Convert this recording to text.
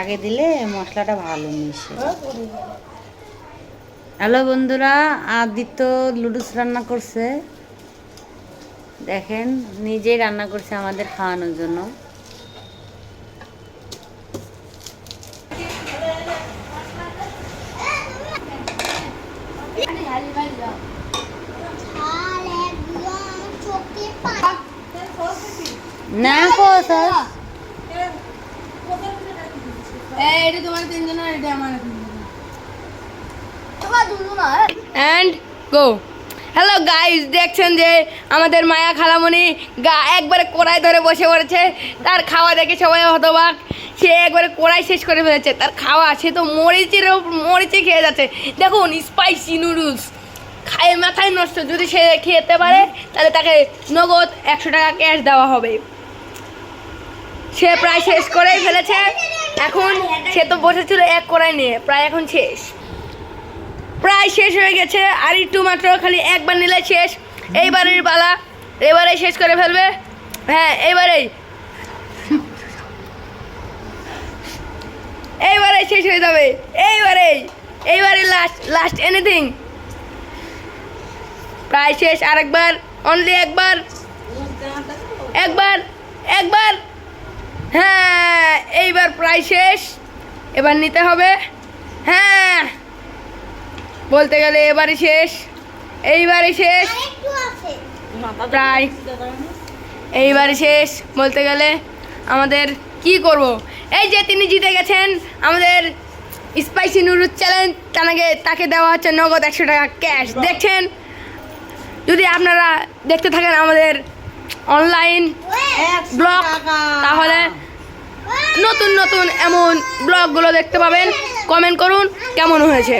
আগে দিলে মশলাটা ভালো মিশে। হ্যালো বন্ধুরা, আদিত্য লুডুস রান্না করছে। দেখেন, নিজেই রান্না করছে আমাদের খাওয়ানোর জন্য। না কোথাও অ্যান্ড গো হ্যালো গাইস দেখছেন যে আমাদের মায়া খালামণি গা একবারে কোড়াই ধরে বসে পড়েছে। তার খাওয়া দেখে সবাই হতবাক। সে একবারে কোড়াই শেষ করে ফেলেছে। তার খাওয়া, সে তো মরিচের মরিচে খেয়ে যাচ্ছে। দেখুন স্পাইসি নুডলস খায় মাথায় নষ্ট। যদি সে খেতে পারে, তাহলে তাকে নগদ একশো টাকা ক্যাশ দেওয়া হবে। সে প্রায় শেষ করেই ফেলেছে। এখন সে তো বসেছিল এক কড়াই নিয়ে, প্রায় এখন শেষ। প্রায় শেষ হয়ে গেছে, আর একটু মাত্র খালি একবার নিলে শেষ। এইবারের পালা এবারে শেষ করে ফেলবে। হ্যাঁ এইবারেই। এইবারে শেষ হয়ে যাবে। এইবারেই। এইবারে লাস্ট লাস্ট এনিথিং প্রায় শেষ, আরেকবার অনলি একবার। একবার একবার। হ্যাঁ। এইবার প্রায় শেষ। এবার নিতে হবে। হ্যাঁ। বলতে গেলে এবারে শেষ। এইবারে শেষ। প্রায়। এইবারে শেষ। বলতে গেলে আমাদের কি করব? এই যে তিনি জিতে গেছেন আমাদের স্পাইসি নুডলস চ্যালেঞ্জ তাকে তাকে দেওয়া হচ্ছে নগদ একশো টাকা ক্যাশ দেখছেন? যদি আপনারা দেখতে থাকেন আমাদের অনলাইন ব্লগ তাহলে নতুন নতুন এমন ব্লগগুলো দেখতে পাবেন। কমেন্ট করুন কেমন হয়েছে?